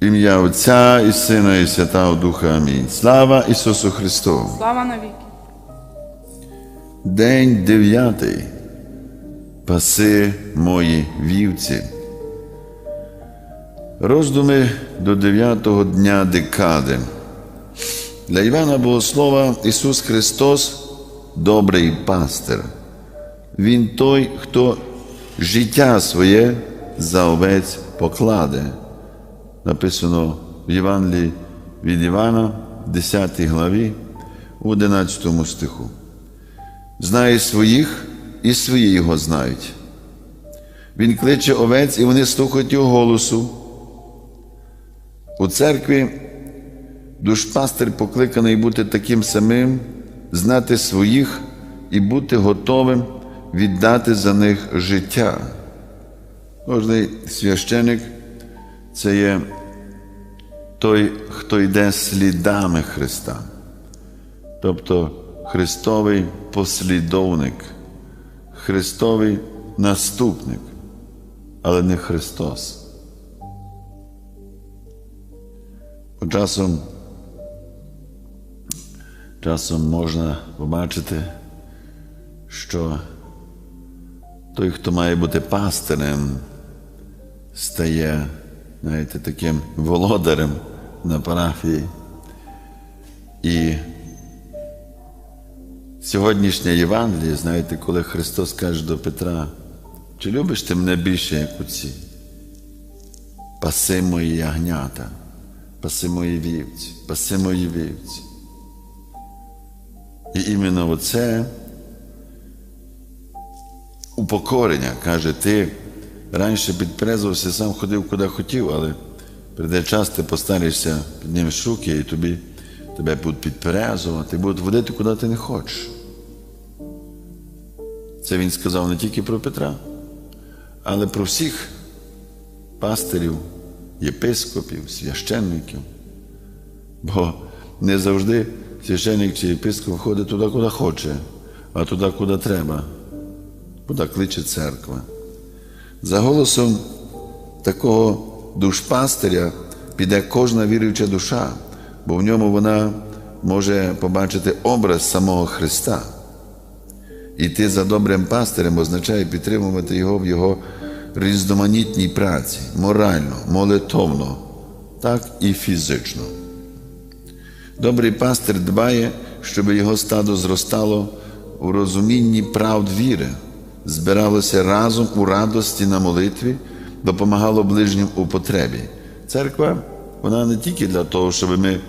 Ім'я Отця і Сина, і Святого Духа. Амінь. Слава Ісусу Христу! Слава навіки. День дев'ятий. Паси мої вівці. Роздуми до дев'ятого дня декади. Для Івана Богослова Ісус Христос добрий пастир. Він той, хто життя своє за овець покладе. Написано в Євангелії від Івана, 10 главі, у 11 стиху знає своїх, і свої його знають. Він кличе овець, і вони слухають його голосу. У церкві душпастир покликаний бути таким самим, знати своїх і бути готовим віддати за них життя. Кожний священик це є той, хто йде слідами Христа тобто Христовий послідовник, Христовий наступник, але не Христос. Бо Часом, часом можна побачити, що той, хто має бути пастирем, стає, знаєте, таким володарем на парафії. І Сьогоднішнє Євангеліє, знаєте, коли Христос каже до Петра, чи любиш ти мене більше, як оці? Паси мої ягнята, паси мої вівці, паси мої вівці. І іменно оце упокорення, каже, ти раніше підпрезувався, сам ходив куди хотів, але прийде час, ти постаришся, піднімеш руки, і тобі тебе будуть підперезувати, будуть водити, куди ти не хочеш. Це він сказав не тільки про Петра, але про всіх пастирів, єпископів, священників. Бо не завжди священник чи єпископ ходить туди, куди хоче, а туди, куди треба, куди кличе церква. За голосом такого душпастиря піде кожна віруюча душа, бо в ньому вона може побачити образ самого Христа. Іти за добрим пастирем означає підтримувати його в його різноманітній праці, морально, молитовно, так і фізично. Добрий пастир дбає, щоб його стадо зростало у розумінні правд віри, збиралося разом у радості на молитві, допомагало ближнім у потребі. Церква, вона не тільки для того, щоб ми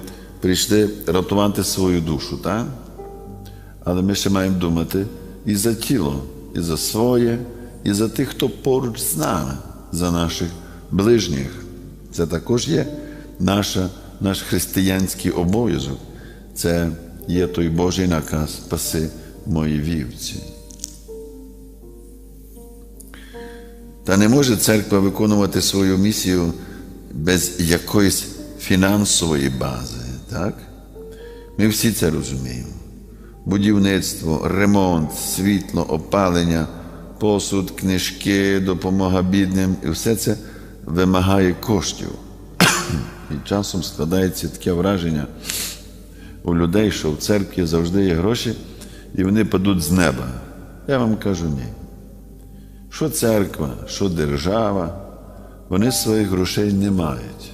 прийшли рятувати свою душу, так? але ми ще маємо думати і за тіло, і за своє, і за тих, хто поруч з нами, за наших ближніх. Це також є наша, наш християнський обов'язок. Це є той Божий наказ паси мої вівці. Та не може церква виконувати свою місію без якоїсь фінансової бази. Так? Ми всі це розуміємо. Будівництво, ремонт, світло, опалення, посуд, книжки, допомога бідним, і все це вимагає коштів. І часом складається таке враження у людей, що в церкві завжди є гроші, і вони падуть з неба. Я вам кажу ні. Що церква, що держава, вони своїх грошей не мають.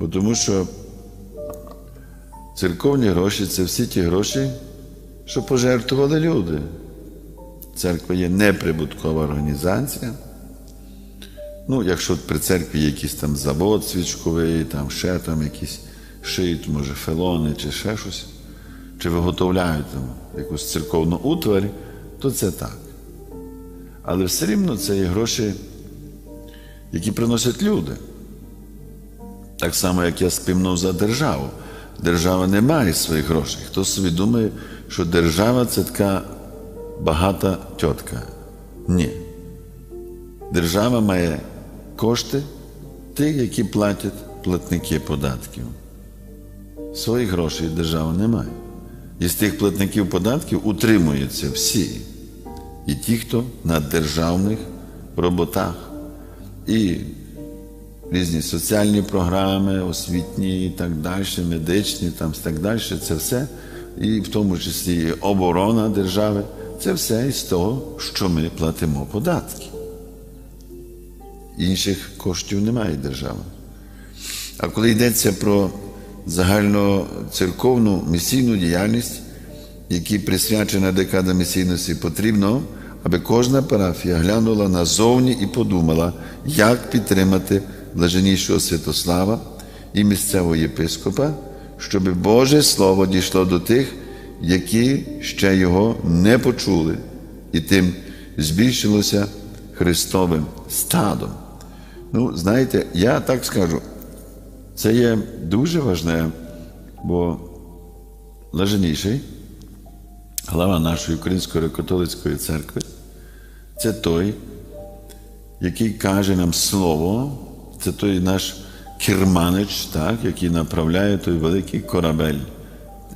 Бо тому що церковні гроші це всі ті гроші, що пожертвували люди. Церква є неприбуткова організація. Ну, якщо при церкві є якийсь там завод свічковий, там ще там якісь шиють, може, фелони чи ще щось, чи виготовляють там якусь церковну утварь, то це так. Але все рівно це є гроші, які приносять люди. Так само, як я співнув за державу. Держава не має своїх грошей. Хто собі думає, що держава це така багата тітка. Ні. Держава має кошти тих, які платять платники податків. Своїх грошей держава не має. І з тих платників податків утримуються всі. І ті, хто на державних роботах. І різні соціальні програми, освітні і так далі, медичні, там так далі. Це все, і в тому числі оборона держави. Це все із того, що ми платимо податки. Інших коштів немає держави. А коли йдеться про загальноцерковну місійну діяльність, якій присвячена декада місійності, потрібно, аби кожна парафія глянула назовні і подумала, як підтримати блаженнішого Святослава і місцевого єпископа, щоб Боже Слово дійшло до тих, які ще його не почули, і тим збільшилося Христовим стадом. Ну, знаєте, я так скажу, це є дуже важне, бо блаженніший, глава нашої Української католицької церкви, це той, який каже нам слово, це той наш керманич, так, який направляє той великий корабель,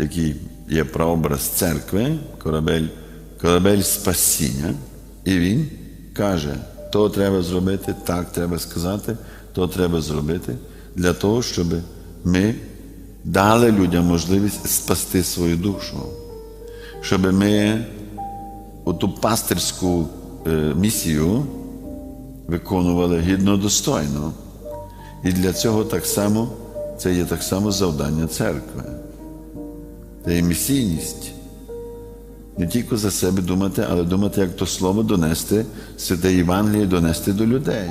який є прообраз церкви, корабель, корабель спасіння. І він каже, то треба зробити, так треба сказати, то треба зробити для того, щоб ми дали людям можливість спасти свою душу, щоб ми оту пастирську місію виконували гідно достойно. І для цього так само це є так само завдання церкви. Це є місійність. Не тільки за себе думати, але думати, як то слово донести, святе Євангеліє донести до людей.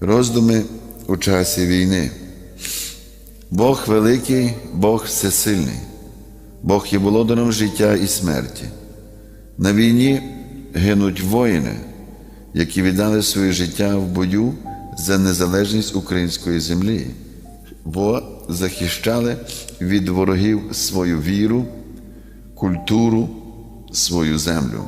Роздуми у часі війни. Бог великий, Бог всесильний, Бог є володарем життя і смерті. На війні гинуть воїни, які віддали своє життя в бою за незалежність української землі, бо захищали від ворогів свою віру, культуру, свою землю.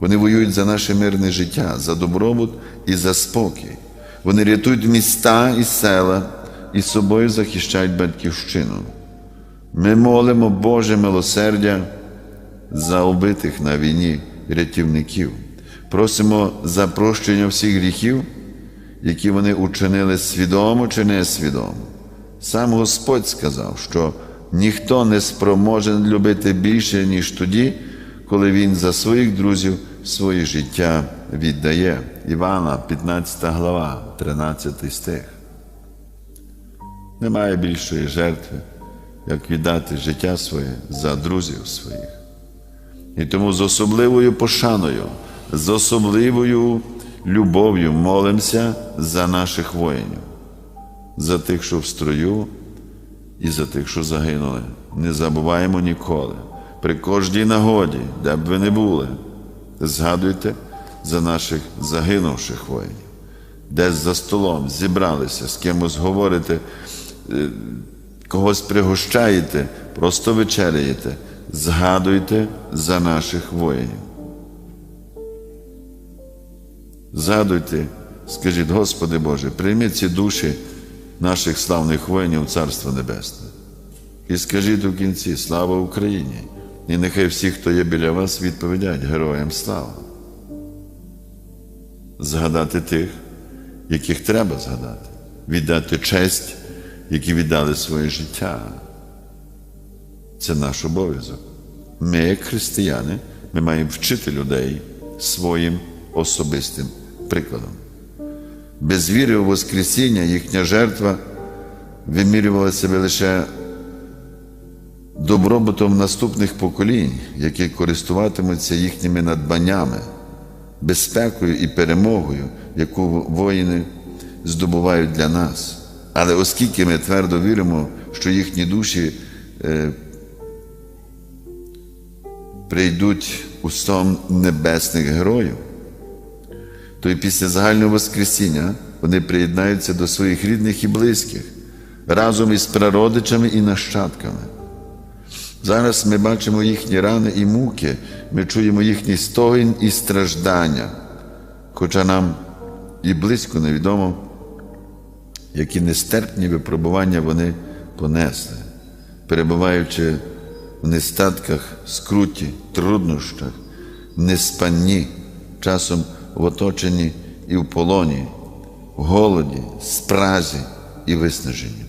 Вони воюють за наше мирне життя, за добробут і за спокій. Вони рятують міста і села і собою захищають батьківщину. Ми молимо Боже милосердя за убитих на війні рятівників. Просимо за прощення всіх гріхів, які вони учинили свідомо чи несвідомо. Сам Господь сказав, що ніхто не спроможен любити більше, ніж тоді, коли Він за своїх друзів своє життя віддає. Івана, 15 глава, 13 стих. Немає більшої жертви, як віддати життя своє за друзів своїх. І тому з особливою пошаною, з особливою любов'ю молимося за наших воїнів, за тих, що в строю, і за тих, що загинули. Не забуваємо ніколи. При кожній нагоді, де б ви не були, згадуйте за наших загинувших воїнів, десь за столом зібралися, з кимось говорите, е, когось пригощаєте, просто вечеряєте, згадуйте за наших воїнів. Згадуйте, скажіть, Господи Боже, прийми ці душі наших славних воїнів Царства Небесне. І скажіть у кінці слава Україні! І нехай всі, хто є біля вас, відповідять героям слава. Згадати тих, яких треба згадати, віддати честь, які віддали своє життя. Це наш обов'язок. Ми, як християни, ми маємо вчити людей своїм особистим прикладом. Без віри у Воскресіння їхня жертва вимірювала себе лише добробутом наступних поколінь, які користуватимуться їхніми надбаннями, безпекою і перемогою, яку воїни здобувають для нас. Але оскільки ми твердо віримо, що їхні душі е, прийдуть у сон небесних героїв, то і після загального Воскресіння вони приєднаються до своїх рідних і близьких разом із прародичами і нащадками. Зараз ми бачимо їхні рани і муки, ми чуємо їхній стогін і страждання, хоча нам і близько невідомо, які нестерпні випробування вони понесли, перебуваючи в нестатках, скруті, труднощах, неспанні, часом в оточенні і в полоні, в голоді, спразі і виснаженні.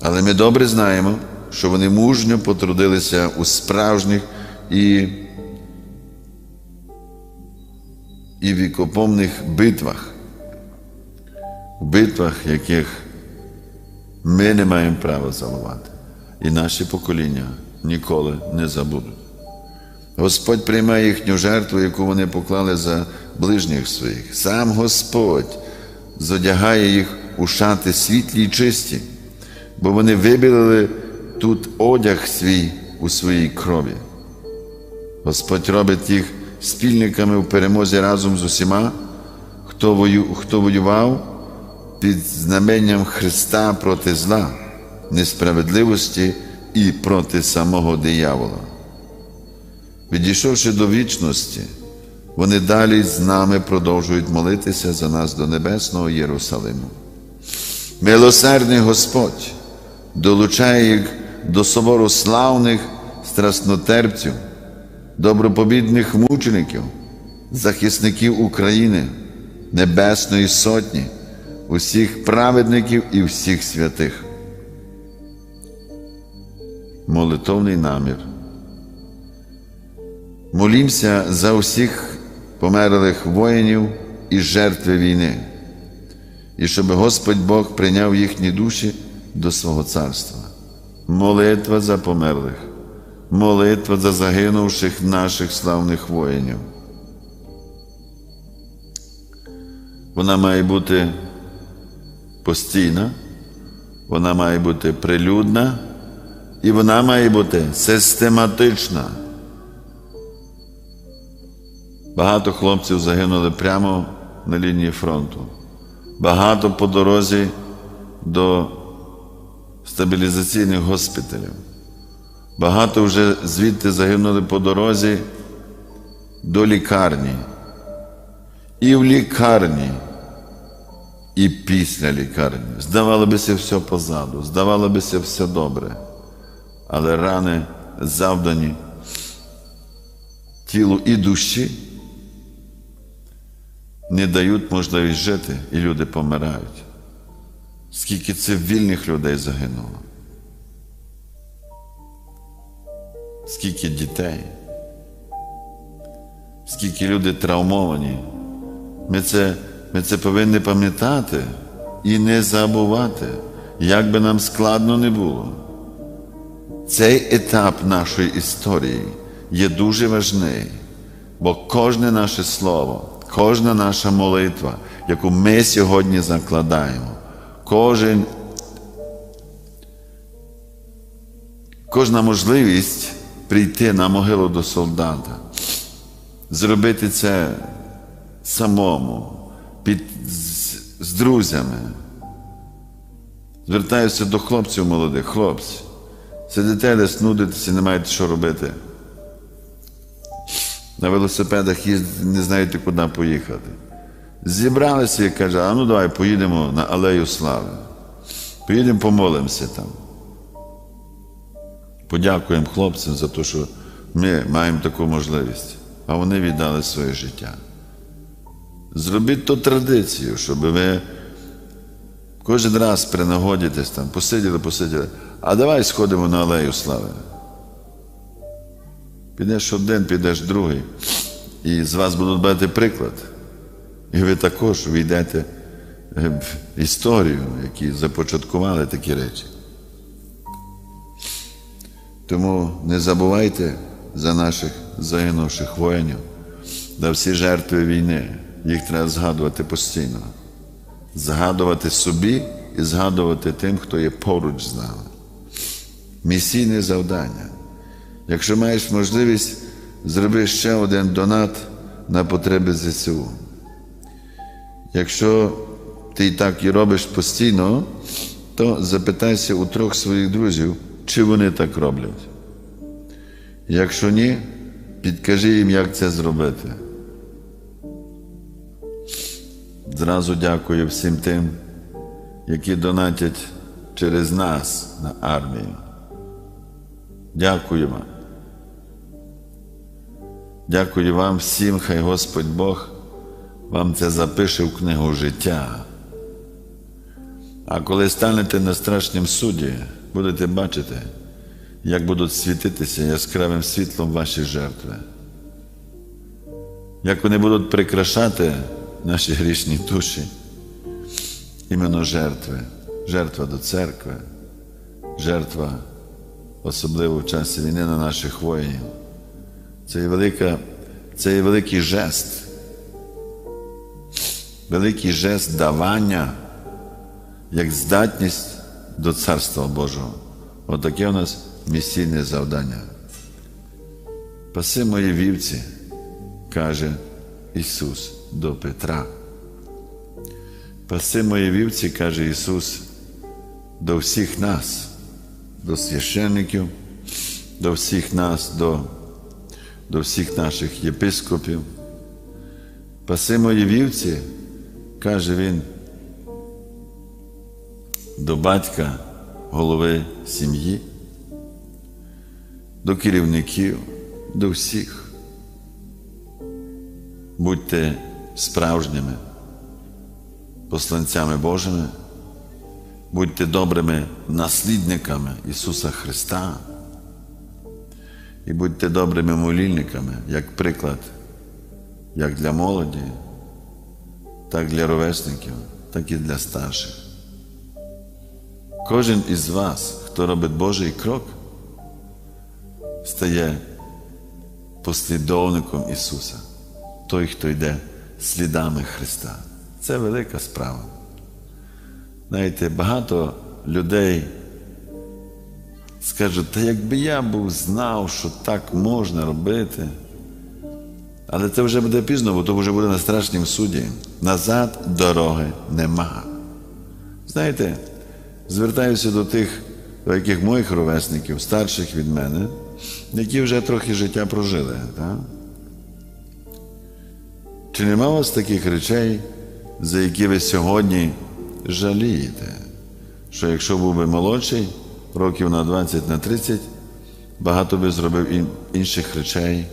Але ми добре знаємо, що вони мужньо потрудилися у справжніх і і вікопомних битвах, в битвах, яких ми не маємо права забувати, і наші покоління ніколи не забудуть. Господь приймає їхню жертву, яку вони поклали за ближніх своїх. Сам Господь зодягає їх у шати світлі й чисті, бо вони вибілили тут одяг свій у своїй крові. Господь робить їх спільниками в перемозі разом з усіма, хто воював під знаменням Христа проти зла, несправедливості і проти самого диявола. Відійшовши до вічності, вони далі з нами продовжують молитися за нас до Небесного Єрусалиму. Милосердний Господь долучає їх до собору славних страснотерпців, добропобідних мучеників, захисників України, Небесної Сотні, усіх праведників і всіх святих. Молитовний намір. Молімся за усіх померлих воїнів і жертви війни, і щоб Господь Бог прийняв їхні душі до свого царства. Молитва за померлих, молитва за загинувших наших славних воїнів. Вона має бути постійна, вона має бути прилюдна і вона має бути систематична. Багато хлопців загинули прямо на лінії фронту. Багато по дорозі до стабілізаційних госпіталів. Багато вже звідти загинули по дорозі до лікарні. І в лікарні, і після лікарні. Здавало бися все позаду, здавало бися все добре. Але рани завдані тілу і душі не дають можливість жити, і люди помирають. Скільки цивільних людей загинуло? Скільки дітей? Скільки люди травмовані? Ми це, ми це повинні пам'ятати і не забувати, як би нам складно не було. Цей етап нашої історії є дуже важний, бо кожне наше слово, кожна наша молитва, яку ми сьогодні закладаємо, кожен, кожна можливість прийти на могилу до солдата, зробити це самому, під, з, з друзями. Звертаюся до хлопців молодих, хлопці. Сидите десь, нудитеся, не маєте що робити. На велосипедах їздите, не знаєте, куди поїхати. Зібралися і каже, а ну давай поїдемо на Алею Слави. Поїдемо помолимося там. Подякуємо хлопцям за те, що ми маємо таку можливість, а вони віддали своє життя. Зробіть ту традицію, щоб ви кожен раз принагодитесь там, посиділи, посиділи, а давай сходимо на Алею Слави. Підеш один, підеш другий, і з вас будуть брати приклад. І ви також війдете в історію, які започаткували такі речі. Тому не забувайте за наших загинувших воїнів, за всі жертви війни. Їх треба згадувати постійно. Згадувати собі і згадувати тим, хто є поруч з нами. Місійне завдання. Якщо маєш можливість, зроби ще один донат на потреби ЗСУ. Якщо ти так і робиш постійно, то запитайся у трьох своїх друзів, чи вони так роблять. Якщо ні, підкажи їм, як це зробити. Зразу дякую всім тим, які донатять через нас на армію. Дякуємо. Дякую вам всім, хай Господь Бог вам це запише в книгу життя. А коли станете на страшнім суді, будете бачити, як будуть світитися яскравим світлом ваші жертви, як вони будуть прикрашати наші грішні душі, іменно жертви, жертва до церкви, жертва, особливо в часі війни на наших воїнів. Це є, велика, це є великий жест, великий жест давання як здатність до Царства Божого. Отаке у нас місійне завдання. Паси мої вівці, каже Ісус до Петра. Паси мої вівці, каже Ісус, до всіх нас, до священників, до всіх нас, до, до всіх наших єпископів. Паси мої вівці, каже Він, до батька, голови сім'ї, до керівників, до всіх. Будьте справжніми посланцями Божими, будьте добрими наслідниками Ісуса Христа і будьте добрими молільниками, як приклад, як для молоді, так для ровесників, так і для старших. Кожен із вас, хто робить Божий крок, стає послідовником Ісуса, той, хто йде слідами Христа. Це велика справа. Знаєте, багато людей скажуть, та якби я був знав, що так можна робити. Але це вже буде пізно, бо то вже буде на страшнім суді. Назад дороги нема. Знаєте, звертаюся до тих, до яких моїх ровесників, старших від мене, які вже трохи життя прожили. Так? Чи нема у вас таких речей, за які ви сьогодні жалієте? Що якщо був би молодший, років на 20, на 30, багато би зробив інших речей,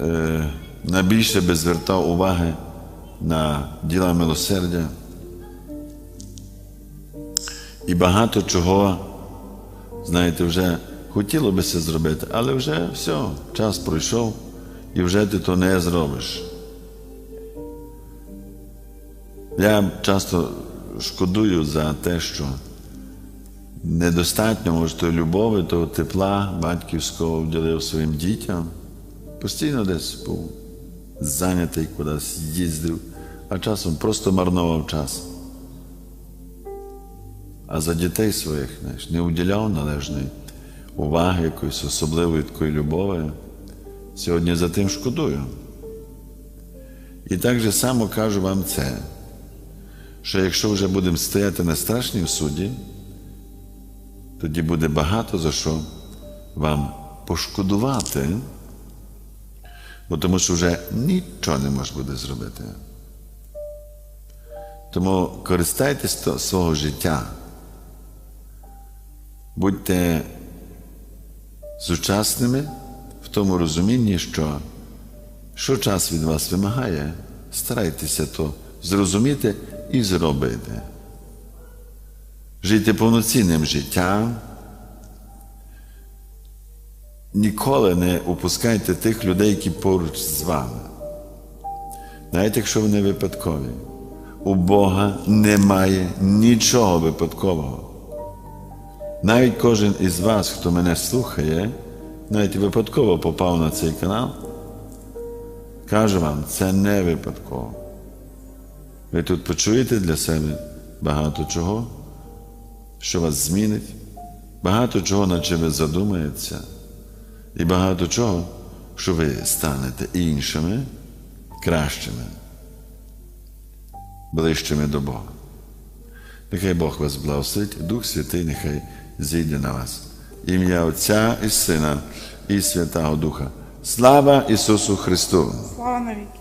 е, на більше би звертав уваги на діла милосердя. І багато чого, знаєте, вже хотіло би це зробити, але вже все, час пройшов, і вже ти то не зробиш. Я часто шкодую за те, що недостатньо, може, тої любові, того тепла батьківського вділив своїм дітям. Постійно десь був зайнятий кудись їздив, а часом просто марнував час. А за дітей своїх знаєш, не уділяв належної уваги, якоїсь особливої такої любові. Сьогодні за тим шкодую. І так же само кажу вам це, що якщо вже будемо стояти на страшнім суді, тоді буде багато за що вам пошкодувати, бо тому що вже нічого не можна буде зробити. Тому користайтесь свого життя, будьте сучасними в тому розумінні, що що час від вас вимагає, старайтеся то зрозуміти і зробити. Жийте повноцінним життям. Ніколи не упускайте тих людей, які поруч з вами. Навіть якщо вони випадкові, у Бога немає нічого випадкового. Навіть кожен із вас, хто мене слухає, навіть випадково попав на цей канал, кажу вам, це не випадково. Ви тут почуєте для себе багато чого, що вас змінить, багато чого, над чим ви задумаєтеся, і багато чого, що ви станете іншими, кращими, ближчими до Бога. Нехай Бог вас благословить, Дух Святий, нехай зійде на вас. Ім'я Отця і Сина і Святого Духа. Слава Ісусу Христу! Слава навіки.